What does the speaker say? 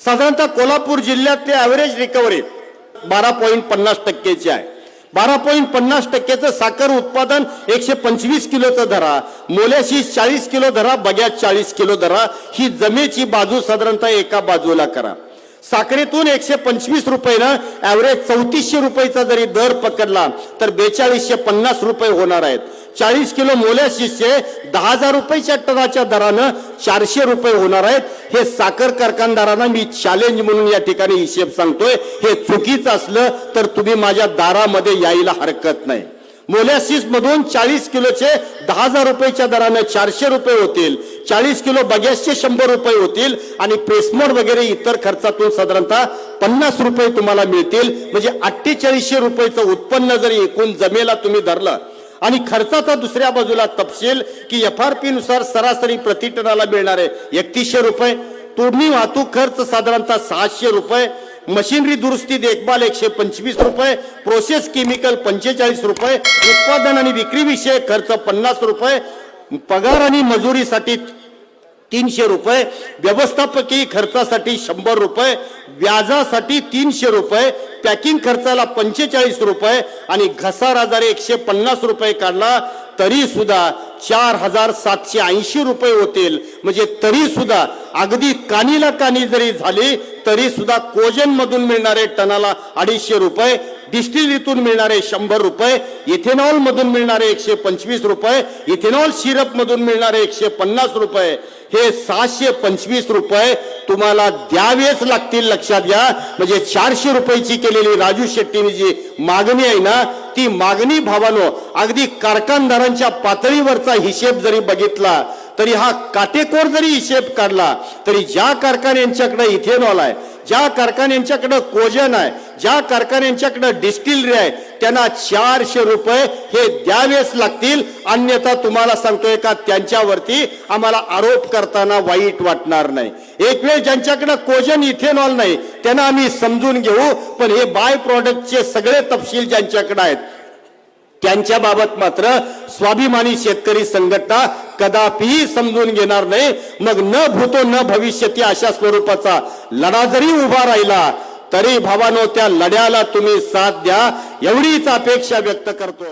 साधारणतः कोल्हापूर जिल्ह्यातली average recovery बारा पॉईंट पन्नास टक्केची आहे. बारा पॉईंट पन्नास टक्केचं साखर उत्पादन एकशे पंचवीस किलोचं धरा. मोल्याशी चाळीस किलो धरा बग्यात चाळीस किलो धरा. ही जमेची बाजू साधारणतः एका बाजूला करा. साखरेतून एकशे पंचवीस रुपयेनं ॲव्हरेज चौतीसशे रुपयेचा जरी दर पकडला तर बेचाळीसशे पन्नास रुपये होणार आहेत. चाळीस किलो मोल्याशीसचे दहा हजार रुपयेच्या टनाच्या दरानं चारशे रुपये होणार आहेत. हे साखर कारखानदारांना मी चॅलेंज म्हणून या ठिकाणी हिशेब सांगतोय. हे चुकीचं असलं तर तुम्ही माझ्या दारामध्ये यायला हरकत नाही. मोलॅसिस मधून चाळीस किलोचे दहा हजार रुपयेच्या दराने चारशे रुपये होतील. चाळीस किलो बगॅसचे शंभर रुपये होतील आणि प्रेसमोड वगैरे इतर खर्चातून साधारणतः पन्नास रुपये तुम्हाला मिळतील. म्हणजे अठ्ठेचाळीसशे रुपयेचं उत्पन्न जरी एकूण जमेला तुम्ही धरलं आणि खर्चाचा दुसऱ्या बाजूला तपशील की एफ आर पी नुसार सरासरी प्रतिटनाला मिळणार मिळणारे एकतीसशे रुपये तोडणी वाहतूक खर्च साधारणतः सहाशे रुपये मशिनरी दुरुस्ती देखभाल एकशे पंचवीस रुपये प्रोसेस केमिकल पंचेचाळीस रुपये उत्पादन आणि विक्री विषय खर्च पन्नास रुपये पगार आणि मजुरीसाठी तीनशे रुपये व्यवस्थापकीय खर्चासाठी शंभर रुपये व्याजासाठी तीनशे रुपये पॅकिंग खर्चाला पंचेचाळीस रुपये आणि घसारा जर एकशे पन्नास रुपये काढला तरी सुद्धा चार हजार सातशे ऐंशी रुपये होतील. म्हणजे तरी सुद्धा अगदी कानीला कानी जरी झाली तरी सुद्धा कोजन मधून मिळणारे टनाला अडीचशे रुपये डिस्टिलीतून मिळणारे शंभर रुपये इथेनॉल मधून मिळणारे एकशे पंचवीस रुपये इथेनॉल सिरप मधून मिळणारे एकशे पन्नास रुपये हे सहाशे पंचवीस रुपये तुम्हाला द्यावेच लागतील लक्षात घ्या. म्हणजे चारशे रुपयाची केलेली राजू शेट्टीने जी मागणी आहे ना ती मागणी भावानो अगदी कारखानदारांच्या पातळीवरचा हिशेब जरी बघितला तरी हा काटेकोर जरी हिशेब काढला तरी ज्या कारखान्यांच्याकडे इथेनॉल आहे ज्या कारखान्यांच्याकडं कोजन आहे ज्या कारखान्यांच्याकडं डिस्टिलरी आहे त्यांना चारशे रुपये हे द्यावेच लागतील. अन्यथा तुम्हाला सांगतोय का त्यांच्यावरती आम्हाला आरोप करताना वाईट वाटणार नाही. एक वेळ ज्यांच्याकडं कोजन इथेनॉल नाही त्यांना आम्ही समजून घेऊ पण हे बाय प्रॉडक्टचे सगळे तपशील ज्यांच्याकडे आहेत त्यांच्याबाबत मात्र स्वाभिमानी शेतकरी संघटना कदापिही समजून घेणार नाही. मग न भूतो न भविष्यती अशा स्वरूपाचा लढा जरी उभा राहिला तरी भावानो त्या लढ्याला तुम्ही साथ द्या. एवढीच अपेक्षा व्यक्त करतो.